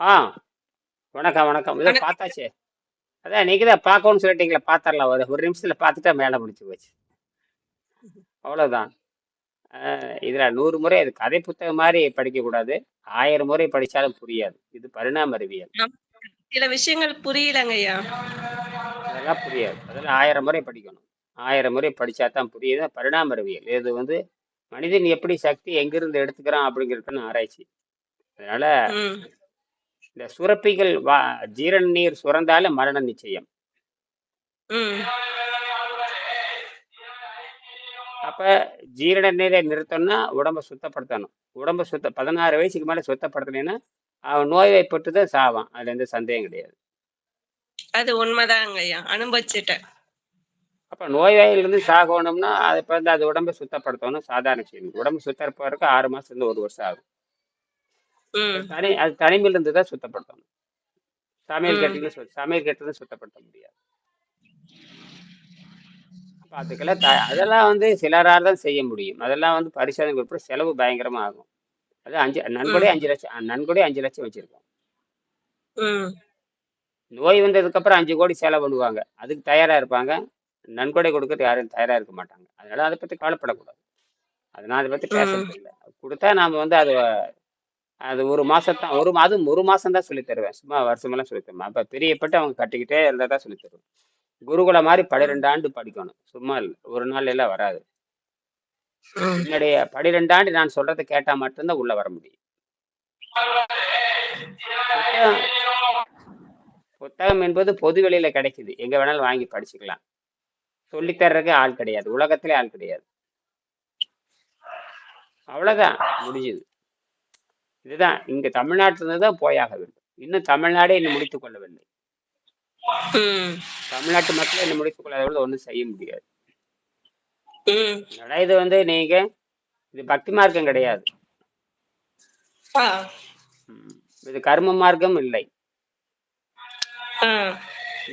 ஆ வணக்கம் வணக்கம். இதை பார்த்தாச்சு. அதான் நீங்கள் தான் பார்க்கணும்னு சொல்லிட்டீங்களா பார்த்துடலாம். ஒரு ஒரு நிமிஷத்தில் பார்த்துட்டா மேலே முடிச்சு போச்சு. அவ்வளோதான் இதில் நூறு முறை அது கதை புத்தகம் மாதிரி படிக்கக்கூடாது. ஆயிரம் முறை படித்தாலும் புரியாது. இது பரிணாம அறிவியல். சில விஷயங்கள் புரியலங்க ஐயா. அதெல்லாம் புரியாது. அதெல்லாம் ஆயிரம் முறை படிக்கணும். ஆயிரம் முறை படித்தா தான் புரியுது. பரிணாம அறிவியல். இது வந்து மனிதன் எப்படி சக்தி எங்கிருந்து எடுத்துக்கிறான் அப்படிங்கிறதுன்னு ஆராய்ச்சி. அதனால இந்த சுரப்பிகள் வா ஜீரண நீர் சுரந்தாலும் மரணம் நிச்சயம். அப்ப ஜீரண நீரை நிறுத்தணும்னா உடம்ப சுத்தப்படுத்தணும். உடம்ப சுத்த பதினாறு வயசுக்கு மேல சுத்தப்படுத்தலைன்னா அவன் நோய்வாய்ப்பட்டு தான் சாவான். அதுல எந்த சந்தேகம் கிடையாது. அது உண்மைதாங்க ஐயா. அனுபவிச்சுட்டேன். அப்ப நோய்வாயிலிருந்து சாகணும்னா அதை இப்போ வந்து அது உடம்பை சுத்தப்படுத்தணும் சாதாரண விஷயம். உடம்பு சுத்தப்படுறதுக்கு ஆறு மாசத்துல இருந்து ஒரு வருஷம் ஆகும். தனி அது தனிமையில இருந்து தான் சுத்தப்படுத்தணும் சமையல் கட்டில சமையல் கட்டில சுத்தப்படுத்த முடியாது. அதுக்கெல்லாம் த அதெல்லாம் வந்து சிலரால் தான் செய்ய முடியும். அதெல்லாம் வந்து பரிசோதனை உட்பட செலவு பயங்கரமா ஆகும். அது அஞ்சு நன்கொடை அஞ்சு லட்சம் நன்கொடை அஞ்சு லட்சம் வச்சிருக்கோம். நோய் வந்ததுக்கு அப்புறம் அஞ்சு கோடி செலவு பண்ணுவாங்க. அதுக்கு தயாரா இருப்பாங்க. நன்கொடை கொடுக்கறது யாரும் தயாரா இருக்க மாட்டாங்க. அதனால அதை பத்தி கவலைப்படக்கூடாது. அதனால அதை பத்தி பேசுறது இல்லை. கொடுத்தா நாம வந்து அது அது ஒரு மாசத்தான் ஒரு மாதம் ஒரு மாசம் தான் சொல்லி தருவேன். சும்மா வருஷமெல்லாம் சொல்லி தருவேன். அப்ப பிரியப்பட்டு அவங்க கட்டிக்கிட்டே இருந்தா தான் சொல்லி தருவேன். குருகுல மாதிரி ம் பன்னிரெண்டு ஆண்டு படிக்கணும். சும்மா இல்லை. ஒரு நாள் எல்லாம் வராது. என்னுடைய பன்னிரெண்டு ஆண்டு நான் சொல்றதை கேட்டா மட்டும்தான் உள்ள வர முடியும். புத்தகம் என்பது பொது வெளியில கிடைக்குது. எங்க வேணாலும் வாங்கி படிச்சுக்கலாம். சொல்லித்தர்றதுக்கு ஆள் கிடையாது. உலகத்திலே ஆள் கிடையாது. அவ்வளவுதான். முடிஞ்சுது. இதுதான். இங்க தமிழ்நாட்டிலிருந்து தான் போயாக வேண்டும். இன்னும் தமிழ்நாடே இன்னும் முடித்துக் கொள்ளவில்லை. தமிழ்நாட்டு மக்கள் இன்னும் முடித்துக் கொள்ளாத ஒன்றும் செய்ய முடியாது. அதனால இது வந்து நீங்க? இது பக்தி மார்க்கம் கிடையாது. இது கர்ம மார்க்கம் இல்லை.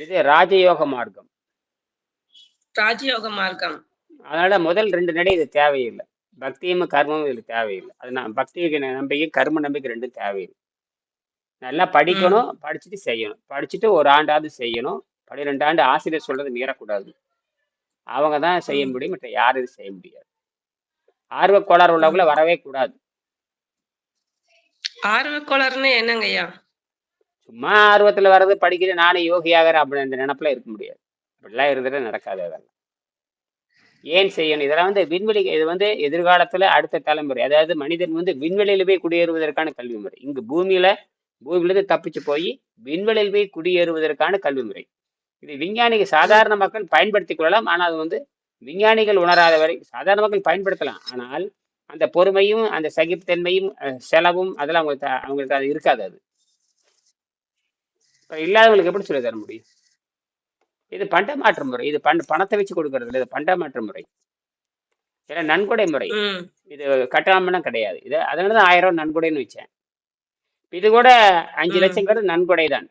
இது ராஜயோக மார்க்கம். ராஜயோக மார்க்கம். அதனால முதல் ரெண்டு நடை இது தேவையில்லை. பக்தியும் கர்மமும் இதுல தேவையில்லை. அது நான் பக்தி நம்பிக்கை கர்ம நம்பிக்கை ரெண்டும் தேவையில்லை. நல்லா படிக்கணும் படிச்சுட்டு செய்யணும். படிச்சுட்டு ஒரு ஆண்டாவது செய்யணும். பன்னிரெண்டு ஆண்டு ஆசிரியர் சொல்றது மீறக்கூடாது. அவங்க தான் செய்ய முடியும் மற்ற யாரும் இது செய்ய முடியாது. ஆர்வக் கோளாறு உள்ளவங்கள வரவே கூடாது. ஆர்வக்கோளர்னு என்னங்க ஐயா? சும்மா ஆர்வத்துல வர்றது படிக்கிற நானே யோகி ஆகிறேன் அப்படி அந்த நினப்புல இருக்க முடியாது. அப்படிலாம் இருந்துட்டு நடக்காது அதெல்லாம். ஏன் செய்யணும்? இதெல்லாம் வந்து விண்வெளி இது வந்து எதிர்காலத்துல அடுத்த தலைமுறை. அதாவது மனிதன் வந்து விண்வெளியில போய் குடியேறுவதற்கான கல்வி முறை. இங்கு பூமியில பூமியிலிருந்து தப்பிச்சு போய் விண்வெளியில் போய் குடியேறுவதற்கான கல்வி முறை. இது விஞ்ஞானிகள் சாதாரண மக்கள் பயன்படுத்திக் கொள்ளலாம். ஆனால் அது வந்து விஞ்ஞானிகள் உணராத வரை சாதாரண மக்கள் பயன்படுத்தலாம். ஆனால் அந்த பொறுமையும் அந்த சகிப்புத்தன்மையும் அஹ், செலவும் அதெல்லாம் அவங்களுக்கு அவங்களுக்கு அது இருக்காது அது. இல்லாதவங்களுக்கு எப்படி சொல்லி தர முடியும்? இது பண்டமாற்று முறை. இது பண பணத்தை வச்சு கொடுக்கறது இல்லை. இது பண்டமாற்று முறை. ஏன்னா நன்கொடை முறை. இது கட்டணம்லாம் கிடையாது. இது அதனால தான் ஆயிரம் ரூபாய் நன்கொடைன்னு வச்சேன். இது கூட அஞ்சு லட்சங்கிறது நன்கொடை தான்.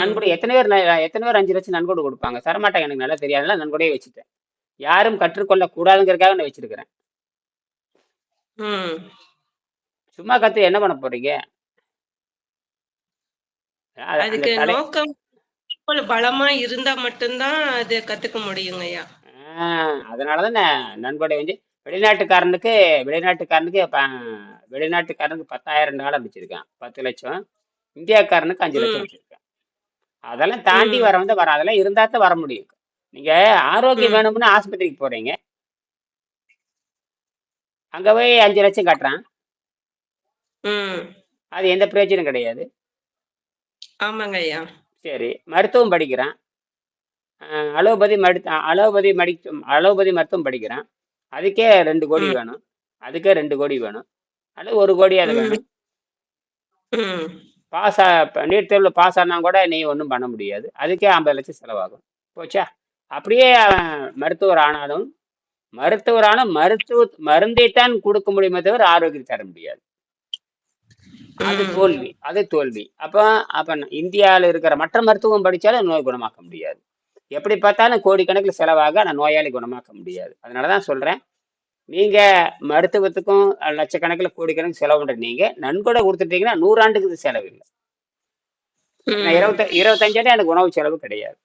நன்கொடை எத்தனை பேர் எத்தனை பேர் அஞ்சு லட்சம் நன்கொடை கொடுப்பாங்க? தரமாட்டாங்க எனக்கு நல்லா தெரியாதுல நன்கொடையே வச்சுட்டேன். யாரும் கற்றுக்கொள்ள கூடாதுங்கிறதுக்காக நான் வச்சிருக்கிறேன். சும்மா கத்து என்ன பண்ண போறீங்க? அதுக்கு நோக்கம் எவ்வளவு பலமா இருந்தா மட்டும்தான் அது கத்துக்க முடியுங்க ஐயா அதனாலதான் நன்கொடை வந்து வெளிநாட்டுக்காரனுக்கு வெளிநாட்டுக்காரனுக்கு வெளிநாட்டுக்காரனுக்கு பத்தாயிரம் டாலர் வச்சிருக்கான் பத்து லட்சம். இந்தியாக்காரனுக்கு அஞ்சு லட்சம் வச்சிருக்கான் அதெல்லாம் தாண்டி வர வந்து வர அதெல்லாம் இருந்தா தான் வர முடியும். நீங்க ஆரோக்கியம் வேணும்னு ஆஸ்பத்திரிக்கு போறீங்க. அங்க போய் அஞ்சு லட்சம் கட்டுறான். அது எந்த பிரயோஜனம் கிடையாது. ஆமாங்க ஐயா சரி மருத்துவம் படிக்கிறான். அலோபதி மடி அலோபதி மடி அலோபதி மருத்துவம் படிக்கிறான். அதுக்கே ரெண்டு கோடி வேணும். அதுக்கே ரெண்டு கோடி வேணும். அல்லது ஒரு கோடி அது வேணும். பாஸ் நீட் தேர்வில் பாஸ் ஆனா கூட நீ ஒன்றும் பண்ண முடியாது. அதுக்கே ஐம்பது லட்சம் செலவாகும். போச்சா? அப்படியே மருத்துவர் ஆனாலும் மருத்துவரான மருத்துவ மருந்தைத்தான் கொடுக்க முடியுமே தவிர ஆரோக்கியம் தர முடியாது. அது தோல்வி அது தோல்வி. அப்போ அப்ப இந்தியாவில் இருக்கிற மற்ற மருத்துவம் படிச்சாலும் நோய் குணமாக்க முடியாது. எப்படி பார்த்தாலும் கோடிக்கணக்கில் செலவாக நான் நோயாளி குணமாக்க முடியாது. அதனால தான் சொல்றேன். நீங்க மருத்துவத்துக்கும் லட்சக்கணக்கில் கோடிக்கணக்கில் செலவு பண்ற நீங்க நன்கொடை கொடுத்துட்டீங்கன்னா நூறாண்டுக்கு இது செலவு இல்லை. இருபத்த இருபத்தஞ்சாயிரம் எனக்கு உணவு செலவு கிடையாது.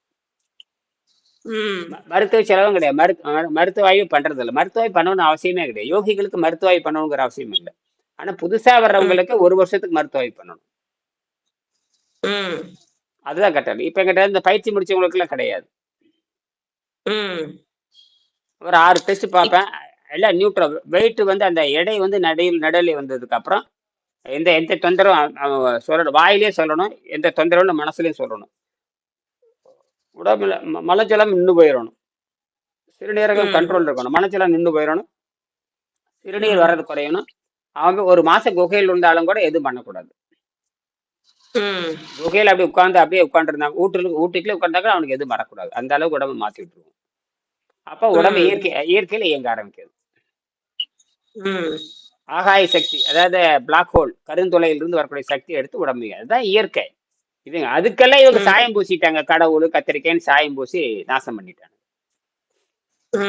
மருத்துவ செலவும் கிடையாது. மரு மரு- மருத்துவ ஆய்வு பண்றது இல்லை மருத்துவ ஆய்வு பண்ணணும்னு அவசியமே கிடையாது. யோகிகளுக்கு மருத்துவ ஆய்வு பண்ணணுங்கிற அவசியம் இல்லை. ஆனா புதுசா வர்றவங்களுக்கு ஒரு வருஷத்துக்கு மருத்துவ ஆய்வு பண்ணணும். அதுதான் கட்டணம் இப்ப எங்கிட்ட இந்த பயிற்சி முடிச்சவங்களுக்கு எல்லாம் கிடையாது ஒரு ஆறு டெஸ்ட் பார்ப்பேன். எல்லாம் நியூட்ரல் வெயிட் வந்து அந்த எடை வந்து நடையில் நடுவில் வந்ததுக்கு அப்புறம் எந்த எந்த தொந்தரவும் சொல்லணும். வாயிலே சொல்லணும் எந்த தொந்தரவும் மனசுலயும் சொல்லணும். உடம்புல மலஜலம் நின்று போயிடணும் சிறுநீரகம் கண்ட்ரோல் இருக்கணும். மனஜலம் நின்று போயிடணும் சிறுநீர் வர்றது குறையணும். அவன் ஒரு மாசம் குகையில் இருந்தாலும் கூட எதுவும் பண்ணக்கூடாது. குகையில் அப்படி உட்கார்ந்து அப்படியே உட்காந்துருந்தாங்க வீட்டுல வீட்டுக்குள்ளே உட்காந்தாக்க அவனுக்கு எதுவும் வரக்கூடாது. அந்த அளவுக்கு உடம்பு மாத்தி விட்டுருவோம். அப்போ உடம்பு இயற்கை இயற்கையில இயங்க ஆரம்பிக்குது. ம். ஆகாய சக்தி அதாவது பிளாக் ஹோல் கருந்துளையிலிருந்து வரக்கூடிய சக்தி எடுத்து உடம்பு அதுதான் இயற்கை. இதுங்க அதுக்கெல்லாம் இவங்க சாயம் பூசிட்டாங்க. கடவுள் கத்திரிக்காய்ன்னு சாயம் பூசி நாசம் பண்ணிட்டாங்க.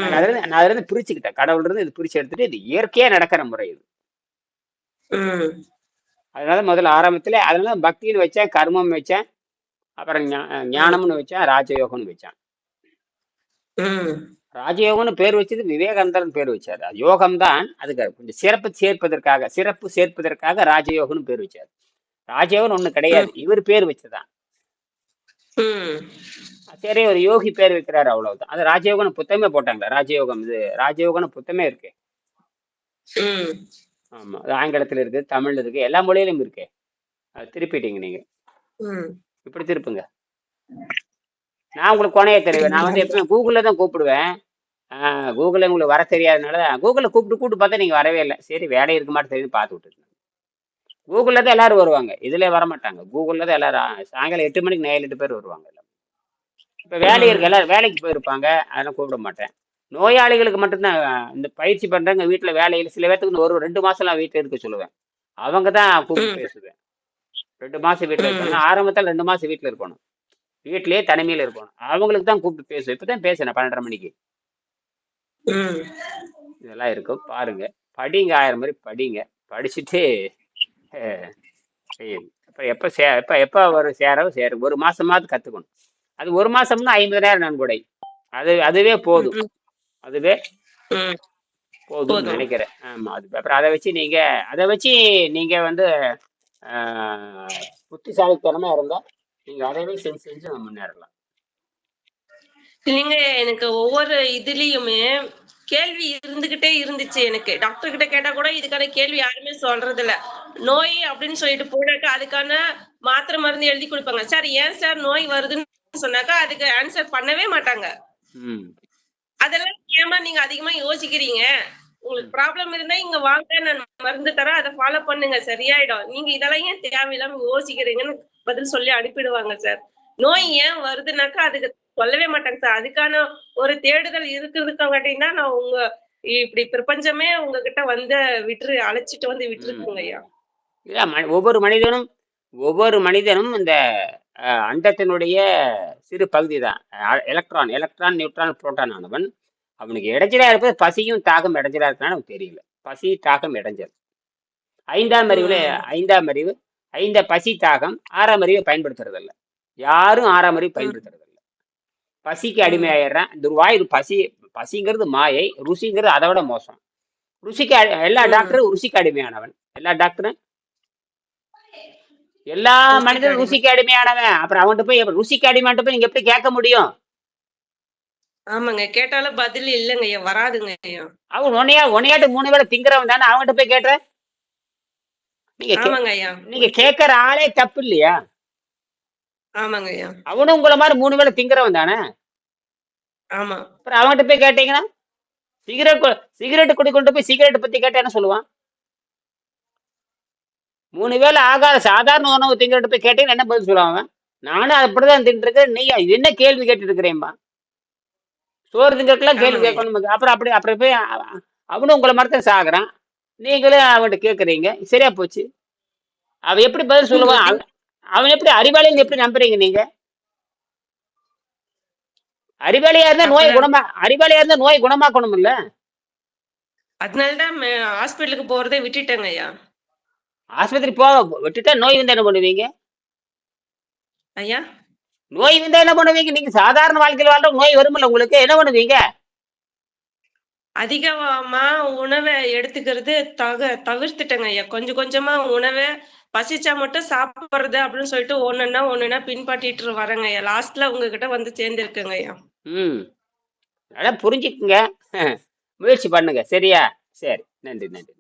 அதுல இருந்து நான் அதுல இருந்து பிரிச்சுக்கிட்டேன். கடவுள் இருந்து இது பிரிச்சு எடுத்துட்டு இது இயற்கையா நடக்கிற முறை இது. அதனால முதல்ல ஆரம்பத்துல அதனால பக்தின்னு வச்சேன் கர்மம் வச்சேன் அப்புறம் ஞானம்னு வச்சேன் ராஜயோகம்னு வச்சேன். ராஜயோகம்னு பேர் வச்சது விவேகானந்தர்னு பேர் வச்சாரு. யோகம் தான் அதுக்கு கொஞ்சம் சிறப்பு சேர்ப்பதற்காக சிறப்பு சேர்ப்பதற்காக ராஜயோகம்னு பேர் வச்சாரு. ராஜயோகம் ஒண்ணு கிடையாது. இவர் பேர் வச்சதுதான் ம். சரி ஒரு யோகி பேர் வைக்கிறாரு அவ்வளவுதான். அது ராஜயோகம்னு புத்தகமே போட்டாங்களே ராஜயோகம் இது ராஜயோகம்னு புத்தகமே இருக்கு. ம் ஆமா. அது ஆங்கிலத்துல இருக்கு தமிழ்ல இருக்கு எல்லா மொழியிலும் இருக்கு. அது திருப்பிட்டீங்க நீங்க. ம். இப்படி திருப்புங்க. நான் உங்களுக்கு கொனைய தெரிவேன். நான் வந்து எப்பவுமே கூகுளில் தான் கூப்பிடுவேன். கூகுளில் உங்களுக்கு வர தெரியாதனால கூகுளில் கூப்பிட்டு கூப்பிட்டு பார்த்தா நீங்கள் வரவே இல்லை. சரி வேலை இருக்க மாட்டேன் தெரியுது பார்த்து விட்டுருந்தேன் கூகுளில் தான் எல்லாரும் வருவாங்க. இதில் வர மாட்டாங்க கூகுளில் தான் எல்லாரும் சாயங்காலம் எட்டு மணிக்கு ஏழு எட்டு பேர் வருவாங்க. இப்போ வேலை இருக்கு எல்லாரும் வேலைக்கு போயிருப்பாங்க. அதெல்லாம் கூப்பிட மாட்டேன். நோயாளிகளுக்கு மட்டும்தான் இந்த பயிற்சி பண்ணுறவங்க வீட்டில் வேலையில் சில பேர்த்துக்கு ஒரு ரெண்டு மாதம்லாம் வீட்டில் இருக்க சொல்லுவேன். அவங்க தான் கூப்பிட்டு பேசுவேன். ரெண்டு மாதம் வீட்டில் இருக்கணும். ஆரம்பத்தில் ரெண்டு மாதம் வீட்டில் இருக்கணும். வீட்டிலேயே தனிமையில் இருக்கணும். அவங்களுக்கு தான் கூப்பிட்டு பேசுவேன். இப்போ தான் பேசுனேன் பன்னெண்டரை மணிக்கு. இதெல்லாம் இருக்கும். பாருங்க. படிங்க ஆயிரம் மாதிரி படிங்க. படிச்சுட்டு செய்யுங்க. அப்புறம் எப்போ சே எப்போ எப்போ ஒரு சேரவோ சேரும் ஒரு மாசமாவது கற்றுக்கணும் அது ஒரு மாசம்னா ஐம்பதாயிரம் நன்கொடை. அது அதுவே போதும். அதுவே போதும். நினைக்கிறேன். ஆமாம் அது அப்புறம் அதை வச்சு நீங்கள் அதை வச்சு நீங்கள் வந்து ஆஹ், புத்திசாலித்தனமாக இருந்தால் நீங்கள் அதைவே செஞ்சு செஞ்சு முன்னேறலாம். நீங்க எனக்கு ஒவ்வொரு இதுலயுமே கேள்வி இருந்துகிட்டே இருந்துச்சு எனக்கு. டாக்டர் கிட்ட கேட்டா கூட இதுக்கான கேள்வி யாருமே சொல்றது இல்ல நோய் அப்படின்னு சொல்லிட்டு போனாக்கா அதுக்கான மாத்திரை மருந்து எழுதி கொடுப்பாங்க. சார் ஏன் சார் நோய் வருதுன்னு சொன்னாக்கா அதுக்கு ஆன்சர் பண்ணவே மாட்டாங்க. அதெல்லாம் ஏமா நீங்க அதிகமா யோசிக்கிறீங்க? உங்களுக்கு ப்ராப்ளம் இருந்தா இங்க வாங்க நான் மருந்து தரேன் அதை ஃபாலோ பண்ணுங்க சரியாயிடும். நீங்க இதெல்லாம் ஏன் தேவையில்லாம யோசிக்கிறீங்கன்னு பதில் சொல்லி அனுப்பிடுவாங்க சார் நோய் ஏன் வருதுனாக்கா அதுக்கு சொல்லவே மாட்டாங்க சார் அதுக்கான ஒரு தேடுதல் இருக்கிறதுக்காகட்டியும் தான் நான் உங்க இப்படி பிரபஞ்சமே உங்ககிட்ட வந்து விட்டுரு அழைச்சிட்டு வந்து விட்டுருக்குங்க ஐயா. ஒவ்வொரு மனிதனும் ஒவ்வொரு மனிதனும் இந்த அண்டத்தினுடைய சிறு பகுதி தான் எலக்ட்ரான் எலக்ட்ரான் நியூட்ரான் புரோட்டான் ஆனவன் அவனுக்கு இடைஞ்சலா இருப்பது பசியும் தாகம் இடைஞ்சலா இருக்கான்னு அவனுக்கு தெரியல. பசி தாகம் இடைஞ்சல். ஐந்தாம் அறிவுல ஐந்தாம் அறிவு ஐந்த பசி தாகம் ஆறாம் அறிவை பயன்படுத்துறது இல்ல யாரும் ஆறாம் அறிவு ம். பயன்படுத்துறது இல்ல பசிக்கு அடிமையாயிடுறான். துர்வாய் பசி பசிங்கிறது மாயை ருசிங்கிறது அதை விட மோசம். ருசிக்கு எல்லா டாக்டரும் ருசிக்கு அடிமையானவன். எல்லா டாக்டரும் எல்லா மனிதனும் ருசிக்கு அடிமையானவன். அப்புறம் அவன்கிட்ட போய் ருசிக்கு அடிமைன்ட்டு போய் நீங்க எப்படி கேட்க முடியும்? ஆமாங்க கேட்டாலும் பதில் இல்லைங்க ஐயா வராதுங்க ஐயா. அவன் உன்னையா உன்னையாட்டு மூணு வேளை திங்கிறவன் தானே அவன்கிட்ட போய் கேட்ட நீங்க கே- ஆமாங்க ஐயா. நீங்க கேட்கற ஆளே தப்பு இல்லையா? ஆமாங்க ஐயா. அவனும் உங்களை மாதிரி மூணு வேளை திங்கிறவன் தானே? ஆமா. அப்புறம் அவன்கிட்ட போய் கேட்டீங்கன்னா சிகரெட் சிகரெட் குடிக்கொண்டு போய் சிகரெட் பத்தி கேட்டா என்ன சொல்லுவான்? மூணு வேளை ஆகாத சாதாரண உணவு திங்கறட்டு போய் கேட்டீங்கன்னா என்ன பதில் சொல்லுவான் அவன்? நானும் அப்படிதான் தின்ட்டு இருக்கேன் நீ என்ன கேள்வி கேட்டு இருக்கிறேன்பா சோறு திங்கறதுக்கெல்லாம் கேள்வி கேட்கணும் அப்புறம் அப்படி அப்புறம் போய் அவ- அவனும் உங்களை மாதிரி தான் சாகுறான். நீங்களும் அவன்கிட்ட கேட்குறீங்க. சரியா போச்சு. அவன் எப்படி பதில் சொல்லுவான்? அவன் எப்படி அறிவாளின்னு எப்படி நம்புறீங்க நீங்க? அறிவாளியா இருந்தா நோய் குணமா அறிவாளியா இருந்தா நோய் குணமாக்கணும் இல்ல அதனாலதான் ஹாஸ்பிட்டலுக்கு போறதை விட்டுட்டேங்க ஐயா ஆஸ்பத்திரி போக விட்டுட்டா நோய் வந்தா என்ன பண்ணுவீங்க? ஐயா? நோய் வந்தா என்ன பண்ணுவீங்க? நீங்க சாதாரண வாழ்க்கையில் வாழ்ற நோய் வரும்ல உங்களுக்கு. என்ன பண்ணுவீங்க? அதிகமா உணவை எடுத்துக்கிறது தக தவிர்த்துட்டேங்க ஐயா. கொஞ்சம் கொஞ்சமா உணவை பசிச்சா மட்டும் சாப்பிடுறது அப்படின்னு சொல்லிட்டு ஒண்ணுன்னா ஒண்ணுன்னா பின்பற்றிட்டு வரேங்க ஐயா. லாஸ்ட்ல உங்ககிட்ட வந்து சேர்ந்திருக்கேங்க ஐயா. ம். நல்லா புரிஞ்சுக்குங்க. முயற்சி பண்ணுங்க. சரியா? சரி. நன்றி நன்றி.